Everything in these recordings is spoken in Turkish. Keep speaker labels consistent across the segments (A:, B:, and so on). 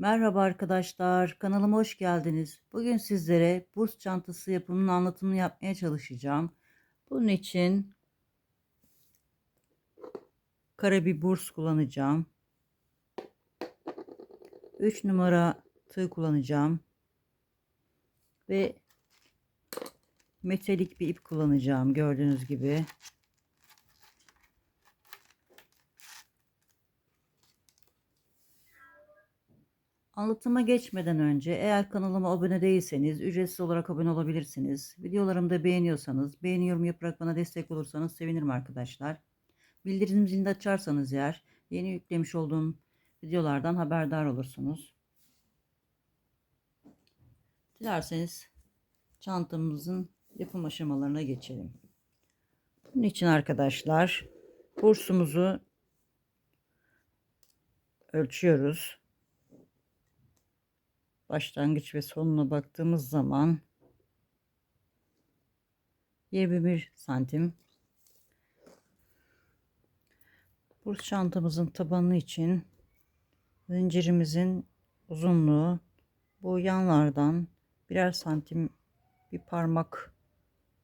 A: Merhaba arkadaşlar, kanalıma hoş geldiniz. Bugün sizlere burs çantası yapımının anlatımını yapmaya çalışacağım. Bunun için kare bir burs kullanacağım. 3 numara tığ kullanacağım. Ve metalik bir ip kullanacağım gördüğünüz gibi. Anlatıma geçmeden önce eğer kanalıma abone değilseniz ücretsiz olarak abone olabilirsiniz. Videolarımı da beğeniyorsanız beğeni yorum yaparak bana destek olursanız sevinirim arkadaşlar. Bildirim zilini açarsanız eğer yeni yüklemiş olduğum videolardan haberdar olursunuz. Dilerseniz çantamızın yapım aşamalarına geçelim. Bunun için arkadaşlar bursumuzu ölçüyoruz başlangıç ve sonuna baktığımız zaman 21 santim. Burs çantamızın tabanı için zincirimizin uzunluğu bu yanlardan birer santim bir parmak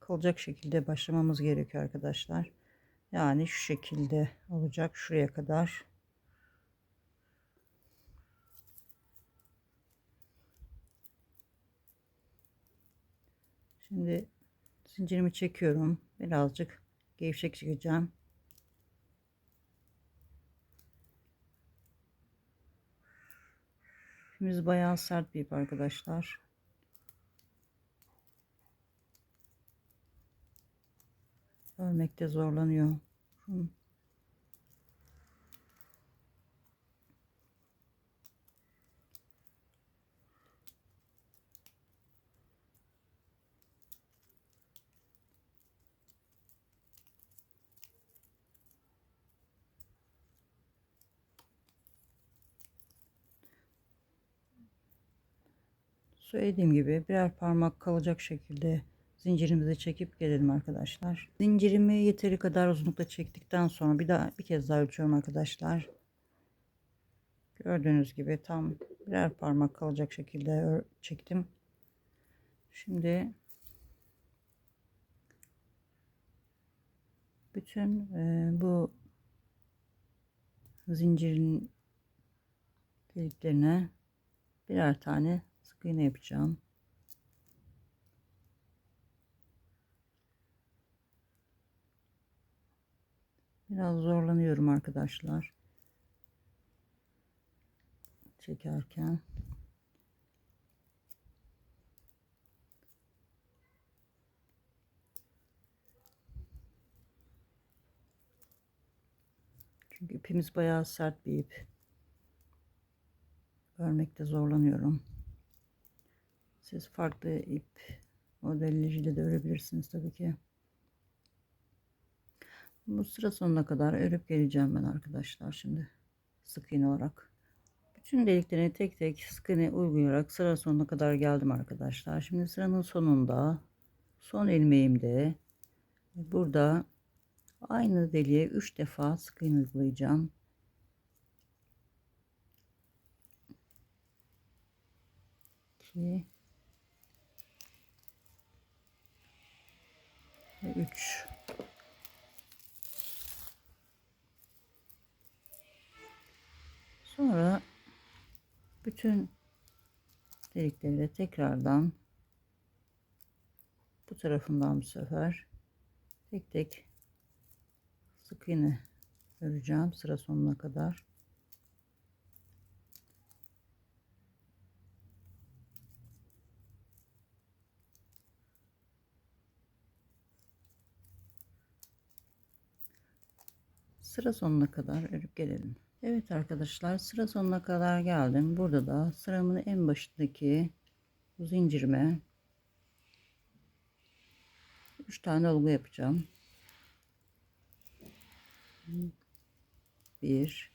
A: kalacak şekilde başlamamız gerekiyor arkadaşlar. Yani şu şekilde olacak şuraya kadar. Şimdi zincirimi çekiyorum. Birazcık gevşek çekeceğim. İpimiz bayağı sert bir ip arkadaşlar. Örmekte zorlanıyor. Söylediğim gibi birer parmak kalacak şekilde zincirimizi çekip gelelim arkadaşlar. Zincirimi yeteri kadar uzunlukta çektikten sonra bir daha bir kez daha ölçüyorum arkadaşlar. Gördüğünüz gibi tam birer parmak kalacak şekilde çektim. Şimdi bütün e, bu zincirin deliklerine birer tane sık iğne yapacağım. Biraz zorlanıyorum arkadaşlar. Çekerken. Çünkü ipimiz bayağı sert bir ip. Örmekte zorlanıyorum. Siz farklı ip modelleriyle de örebilirsiniz tabii ki. Bu sıra sonuna kadar örüp geleceğim ben arkadaşlar şimdi sık iğne olarak. Bütün deliklerini tek tek sık iğne uygulayarak sıra sonuna kadar geldim arkadaşlar. Şimdi sıranın sonunda son ilmeğimde burada aynı deliğe 3 defa sık iğne uygulayacağım. 2 3 sonra bütün delikleri de tekrardan bu tarafından bu sefer tek tek sık iğne öreceğim sıra sonuna kadar sıra sonuna kadar örüp gelelim. Evet arkadaşlar sıra sonuna kadar geldim. Burada da sıramın en başındaki bu zincirime 3 tane olgu yapacağım. 1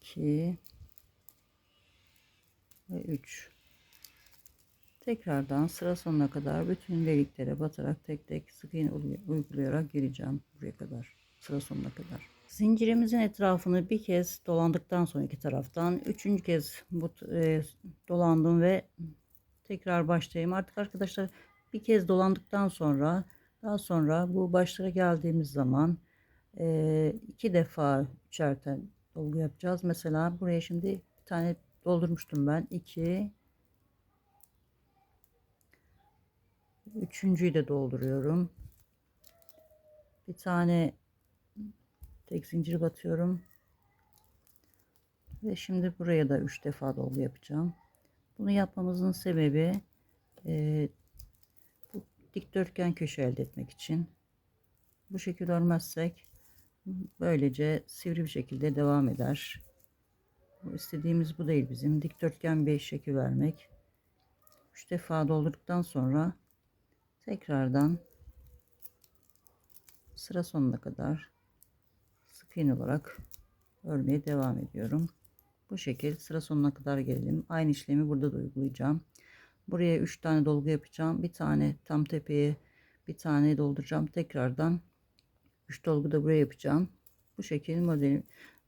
A: 2 ve 3 Tekrardan sıra sonuna kadar bütün deliklere batarak tek tek sık iğne uygulayarak geleceğim buraya kadar. Sıra sonuna kadar. Zincirimizin etrafını bir kez dolandıktan sonra iki taraftan üçüncü kez bu e, dolandım ve tekrar başlayayım. Artık arkadaşlar bir kez dolandıktan sonra daha sonra bu başlara geldiğimiz zaman e, iki defa üçer dolgu yapacağız. Mesela buraya şimdi bir tane doldurmuştum ben. 2 Üçüncüyü de dolduruyorum. Bir tane tek zincir batıyorum. Ve şimdi buraya da üç defa dolgu yapacağım. Bunu yapmamızın sebebi e, bu dikdörtgen köşe elde etmek için. Bu şekil örmezsek böylece sivri bir şekilde devam eder. Bu istediğimiz bu değil bizim. Dikdörtgen bir şekil vermek. 3 defa doldurduktan sonra tekrardan sıra sonuna kadar sık iğne olarak örmeye devam ediyorum. Bu şekil sıra sonuna kadar gelelim. Aynı işlemi burada da uygulayacağım. Buraya 3 tane dolgu yapacağım. Bir tane tam tepeye bir tane dolduracağım. Tekrardan 3 dolgu da buraya yapacağım. Bu şekil modeli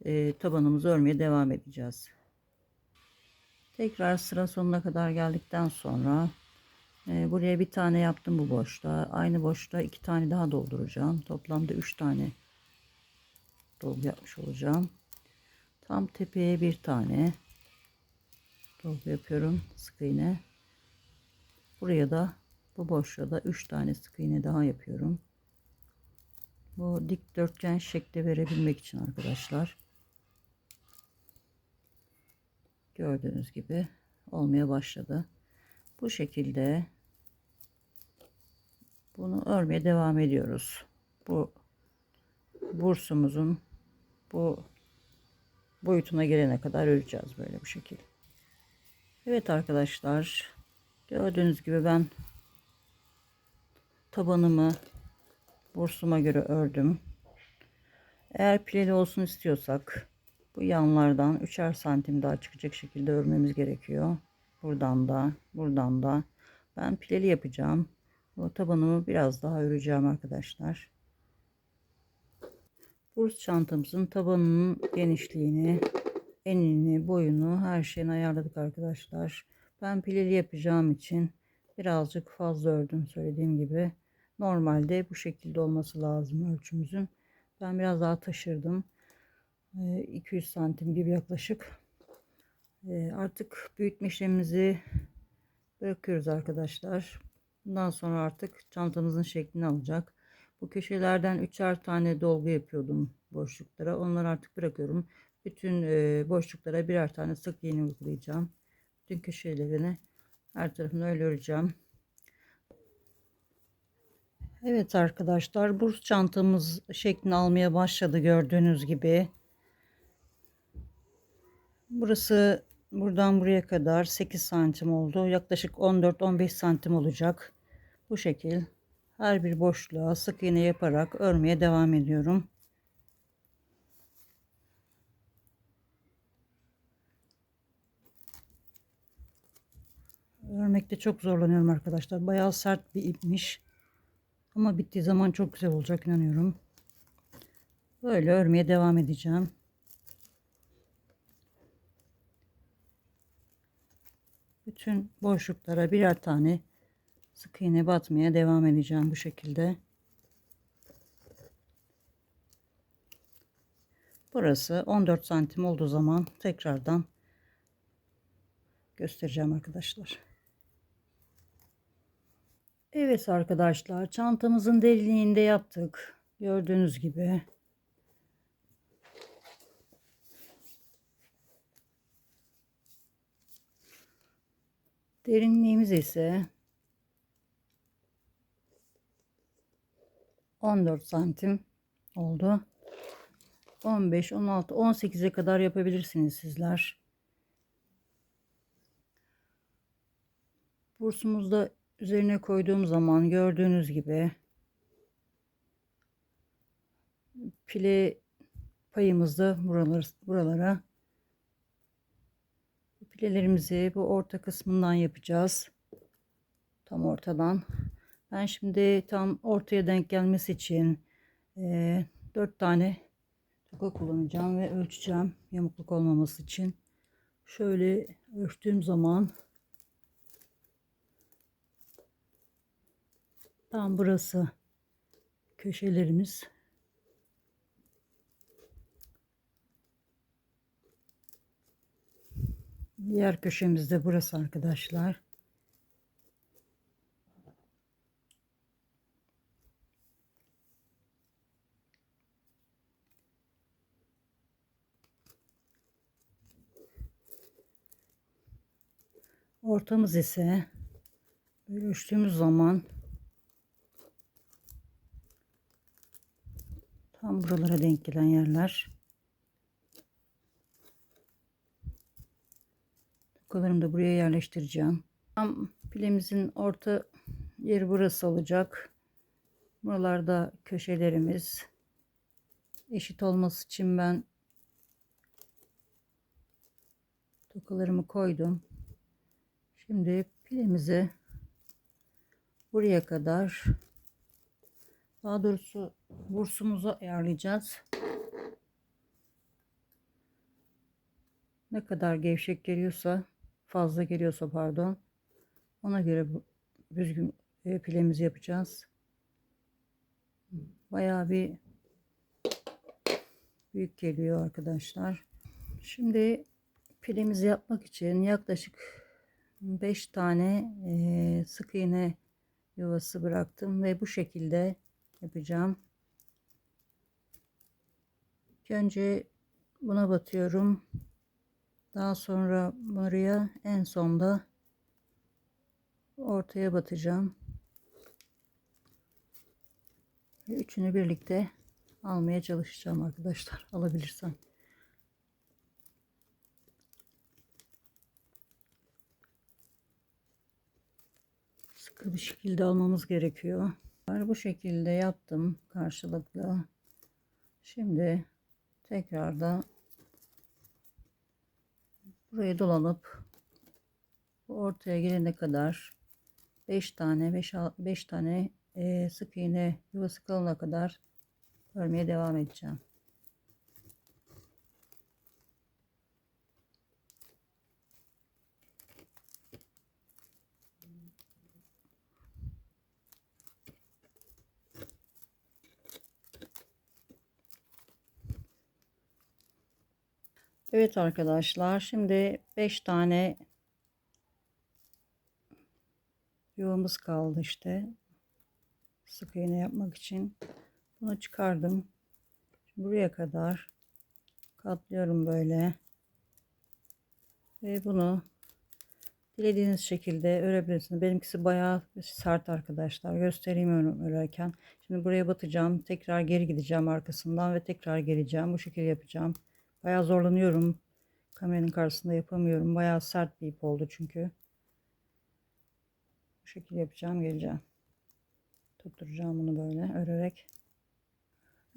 A: e, tabanımızı örmeye devam edeceğiz. Tekrar sıra sonuna kadar geldikten sonra e, buraya bir tane yaptım bu boşluğa. Aynı boşluğa iki tane daha dolduracağım. Toplamda üç tane dolgu yapmış olacağım. Tam tepeye bir tane dolgu yapıyorum sık iğne. Buraya da bu boşluğa da üç tane sık iğne daha yapıyorum. Bu dikdörtgen şekli verebilmek için arkadaşlar. Gördüğünüz gibi olmaya başladı. Bu şekilde bunu örmeye devam ediyoruz. Bu bursumuzun bu boyutuna gelene kadar öreceğiz böyle bu şekilde. Evet arkadaşlar gördüğünüz gibi ben tabanımı bursuma göre ördüm. Eğer pileli olsun istiyorsak bu yanlardan 3'er santim daha çıkacak şekilde örmemiz gerekiyor. Buradan da buradan da ben pileli yapacağım. O tabanımı biraz daha öreceğim arkadaşlar. Burs çantamızın tabanının genişliğini, enini, boyunu her şeyini ayarladık arkadaşlar. Ben pileli yapacağım için birazcık fazla ördüm söylediğim gibi. Normalde bu şekilde olması lazım ölçümüzün. Ben biraz daha taşırdım. 200 santim gibi yaklaşık. Artık büyütme işlemimizi bırakıyoruz arkadaşlar. Bundan sonra artık çantamızın şeklini alacak. Bu köşelerden üçer tane dolgu yapıyordum boşluklara. Onları artık bırakıyorum. Bütün boşluklara birer tane sık iğne uygulayacağım. Bütün köşelerini her tarafını öyle öreceğim. Evet arkadaşlar burs çantamız şeklini almaya başladı gördüğünüz gibi. Burası buradan buraya kadar 8 santim oldu. Yaklaşık 14-15 santim olacak. Bu şekil her bir boşluğa sık iğne yaparak örmeye devam ediyorum. Örmekte çok zorlanıyorum arkadaşlar. Bayağı sert bir ipmiş. Ama bittiği zaman çok güzel olacak inanıyorum. Böyle örmeye devam edeceğim. Bütün boşluklara birer tane sık iğne batmaya devam edeceğim bu şekilde. Burası 14 santim olduğu zaman tekrardan göstereceğim arkadaşlar. Evet arkadaşlar çantamızın derinliğinde yaptık. Gördüğünüz gibi. Derinliğimiz ise 14 santim oldu. 15, 16, 18'e kadar yapabilirsiniz sizler. Bursumuzda üzerine koyduğum zaman gördüğünüz gibi pile payımızda buralar, buralara pilelerimizi bu orta kısmından yapacağız. Tam ortadan. Ben şimdi tam ortaya denk gelmesi için e, 4 tane Toka kullanacağım ve ölçeceğim yamukluk olmaması için. Şöyle ölçtüğüm zaman tam burası köşelerimiz. Diğer köşemiz de burası arkadaşlar. Ortamız ise böyle ölçtüğümüz zaman tam buralara denk gelen yerler. Tokalarımı da buraya yerleştireceğim. Tam pilemizin orta yeri burası olacak. Buralarda köşelerimiz eşit olması için ben tokalarımı koydum. Şimdi pilimizi buraya kadar daha doğrusu bursumuzu ayarlayacağız. Ne kadar gevşek geliyorsa fazla geliyorsa pardon ona göre düzgün e, pilemizi yapacağız. Bayağı bir büyük geliyor arkadaşlar. Şimdi pilimizi yapmak için yaklaşık 5 tane e, sık iğne yuvası bıraktım ve bu şekilde yapacağım. Önce buna batıyorum. Daha sonra buraya en sonda ortaya batacağım. Ve üçünü birlikte almaya çalışacağım arkadaşlar. Alabilirsem. sıkı bir şekilde almamız gerekiyor. Bu şekilde yaptım karşılıklı. Şimdi tekrar da burayı dolanıp ortaya gelene kadar 5 tane 5 5 tane sık iğne yuvası kalana kadar örmeye devam edeceğim. Evet arkadaşlar şimdi 5 tane yuvamız kaldı işte. Sık iğne yapmak için. Bunu çıkardım. Şimdi buraya kadar katlıyorum böyle. Ve bunu dilediğiniz şekilde örebilirsiniz. Benimkisi bayağı sert arkadaşlar. Göstereyim örerken. Şimdi buraya batacağım. Tekrar geri gideceğim arkasından ve tekrar geleceğim. Bu şekilde yapacağım Bayağı zorlanıyorum. Kameranın karşısında yapamıyorum. Bayağı sert bir ip oldu çünkü. Bu şekilde yapacağım geleceğim. Tutturacağım bunu böyle örerek.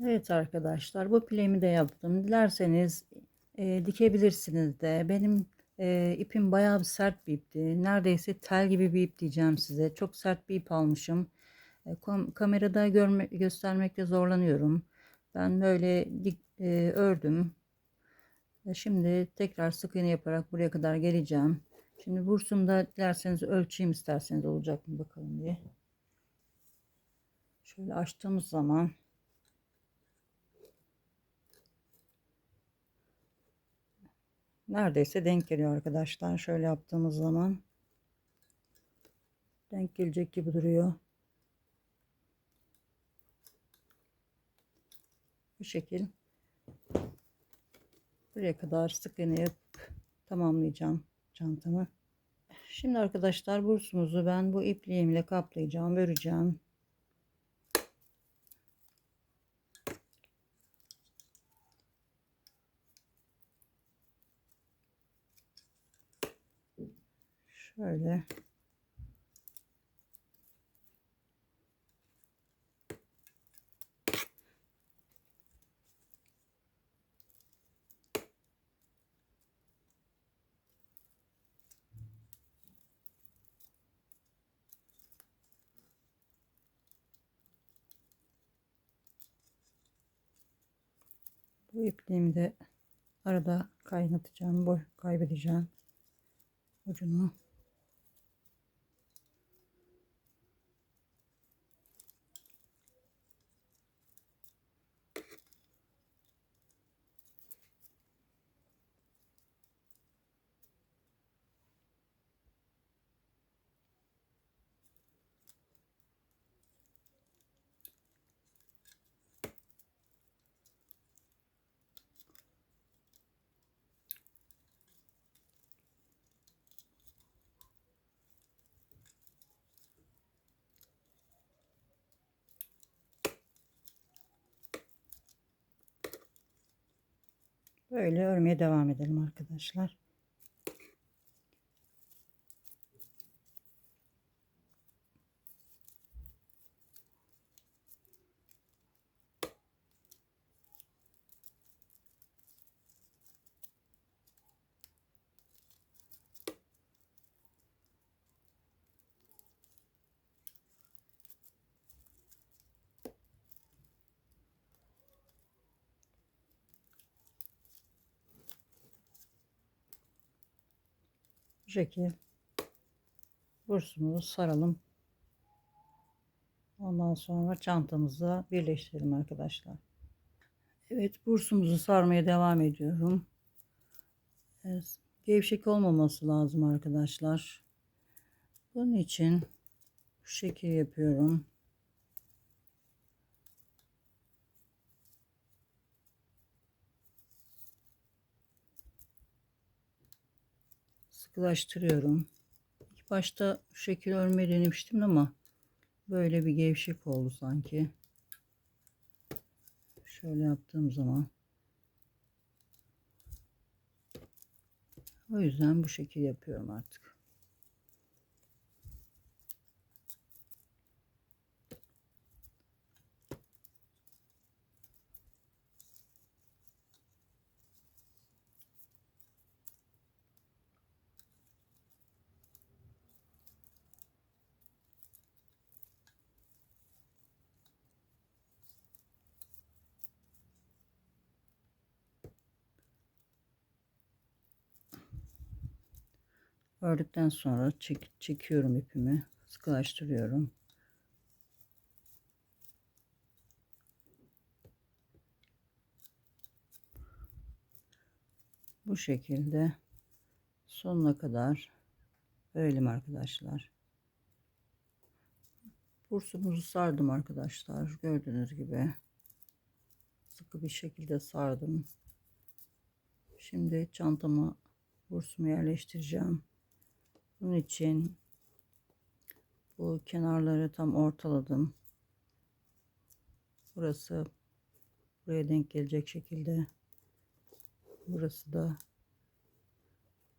A: Evet arkadaşlar bu pilemi de yaptım. Dilerseniz e, dikebilirsiniz de. Benim e, ipim bayağı bir sert bir ipti. Neredeyse tel gibi bir ip diyeceğim size. Çok sert bir ip almışım. E, kamerada görme, göstermekte zorlanıyorum. Ben böyle dik, e, ördüm. Şimdi tekrar sık iğne yaparak buraya kadar geleceğim. Şimdi bursumda dilerseniz ölçeyim isterseniz olacak mı bakalım diye. Şöyle açtığımız zaman neredeyse denk geliyor arkadaşlar. Şöyle yaptığımız zaman denk gelecek gibi duruyor. Bu şekil. Buraya kadar sık iğne yapıp tamamlayacağım çantamı. Şimdi arkadaşlar bursumuzu ben bu ipliğimle kaplayacağım, öreceğim. Şöyle ipliğimi de arada kaynatacağım. Boy kaybedeceğim. Ucunu. Böyle örmeye devam edelim arkadaşlar. Bu şekil bursumuzu saralım. Ondan sonra çantamızla birleştirelim arkadaşlar. Evet bursumuzu sarmaya devam ediyorum. Evet, gevşek olmaması lazım arkadaşlar. Bunun için bu şekil yapıyorum. Sıkılaştırıyorum. İlk başta şu şekil örmeyi denemiştim ama böyle bir gevşek oldu sanki. Şöyle yaptığım zaman. O yüzden bu şekil yapıyorum artık. Ördükten sonra çek, çekiyorum ipimi. Sıkılaştırıyorum. Bu şekilde sonuna kadar örelim arkadaşlar. Bursumuzu sardım arkadaşlar. Gördüğünüz gibi sıkı bir şekilde sardım. Şimdi çantama bursumu yerleştireceğim. Bunun için bu kenarları tam ortaladım. Burası buraya denk gelecek şekilde. Burası da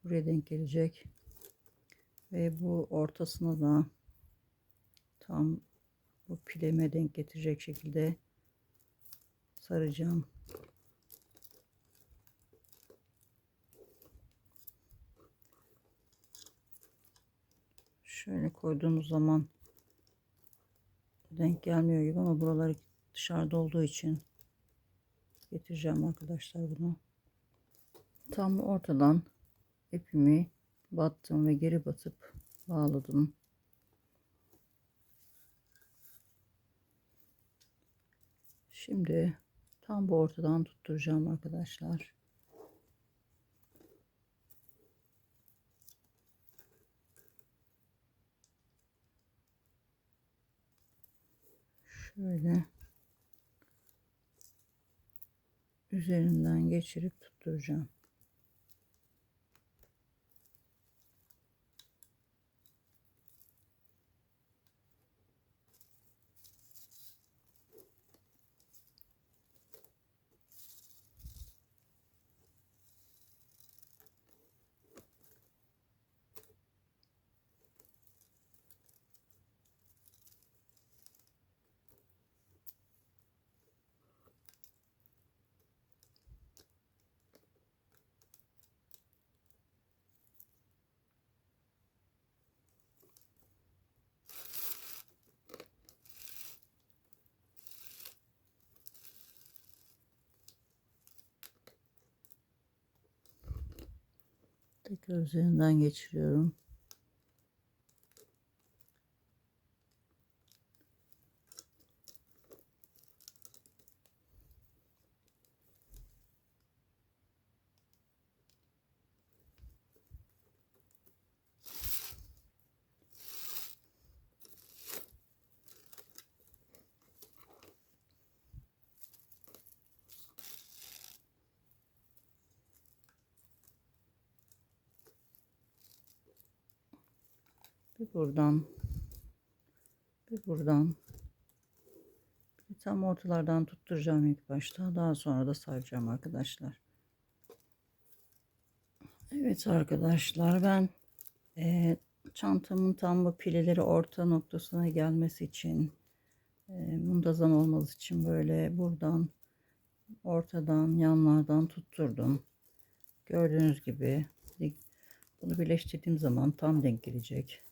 A: buraya denk gelecek. Ve bu ortasına da tam bu pileme denk getirecek şekilde saracağım. Şöyle koyduğumuz zaman denk gelmiyor gibi ama buraları dışarıda olduğu için getireceğim arkadaşlar bunu. Tam ortadan ipimi battım ve geri batıp bağladım. Şimdi tam bu ortadan tutturacağım arkadaşlar. Şöyle üzerinden geçirip tutturacağım. Tekrar üzerinden geçiriyorum. Buradan. Bir buradan. Bir tam ortalardan tutturacağım ilk başta. Daha sonra da saracağım arkadaşlar. Evet arkadaşlar ben e, çantamın tam bu pileleri orta noktasına gelmesi için e, muntazam olması için böyle buradan ortadan yanlardan tutturdum. Gördüğünüz gibi bunu birleştirdiğim zaman tam denk gelecek.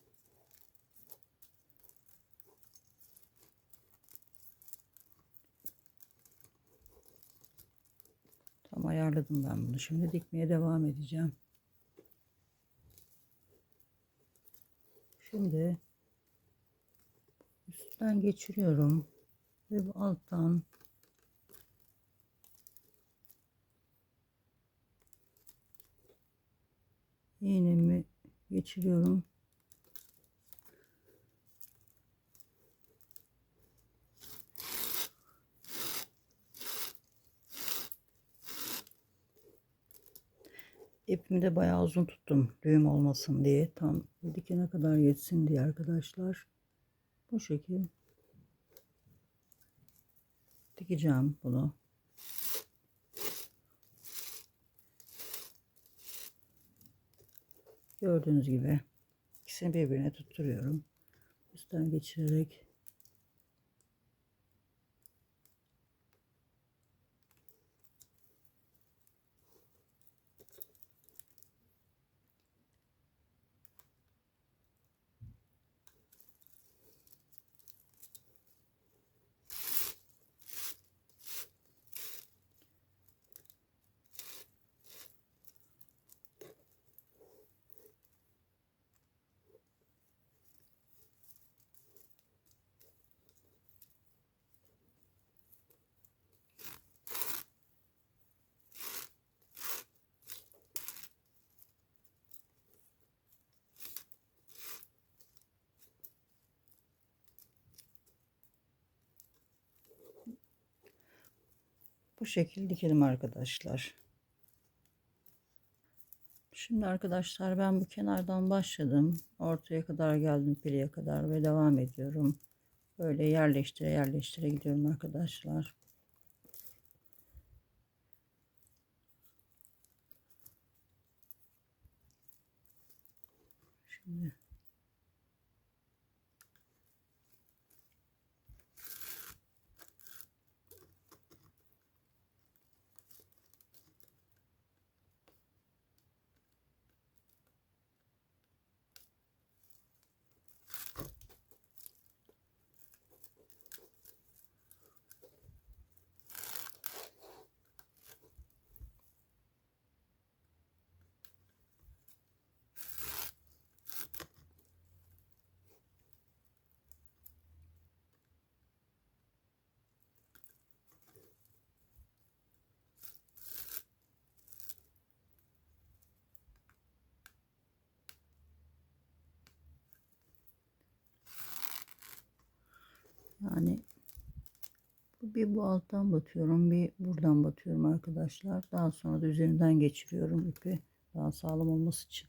A: Tam ayarladım ben bunu. Şimdi dikmeye devam edeceğim. Şimdi üstten geçiriyorum ve bu alttan iğnemi geçiriyorum. İpimi de bayağı uzun tuttum düğüm olmasın diye. Tam dikene kadar yetsin diye arkadaşlar. Bu şekil. Dikeceğim bunu. Gördüğünüz gibi ikisini birbirine tutturuyorum. Üstten geçirerek Bu şekilde dikelim arkadaşlar. Şimdi arkadaşlar ben bu kenardan başladım. Ortaya kadar geldim pileye kadar ve devam ediyorum. Böyle yerleştire yerleştire gidiyorum arkadaşlar. Şimdi Yani bir bu alttan batıyorum, bir buradan batıyorum arkadaşlar. Daha sonra da üzerinden geçiriyorum ipi daha sağlam olması için.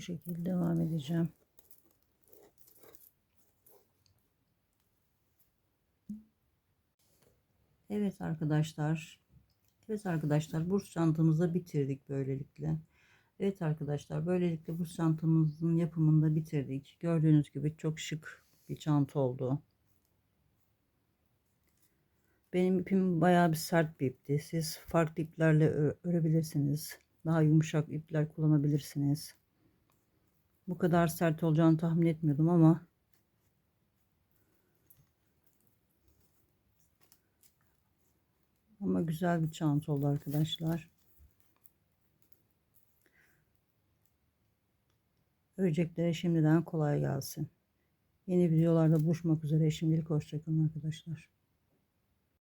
A: Bu şekilde devam edeceğim. Evet arkadaşlar. Evet arkadaşlar burs çantamızı bitirdik böylelikle. Evet arkadaşlar böylelikle burs çantamızın yapımını da bitirdik. Gördüğünüz gibi çok şık bir çanta oldu. Benim ipim bayağı bir sert bir ipti. Siz farklı iplerle örebilirsiniz. Daha yumuşak ipler kullanabilirsiniz. Bu kadar sert olacağını tahmin etmiyordum ama ama güzel bir çanta oldu arkadaşlar. Öreceklere şimdiden kolay gelsin. Yeni videolarda buluşmak üzere. Şimdilik hoşçakalın arkadaşlar.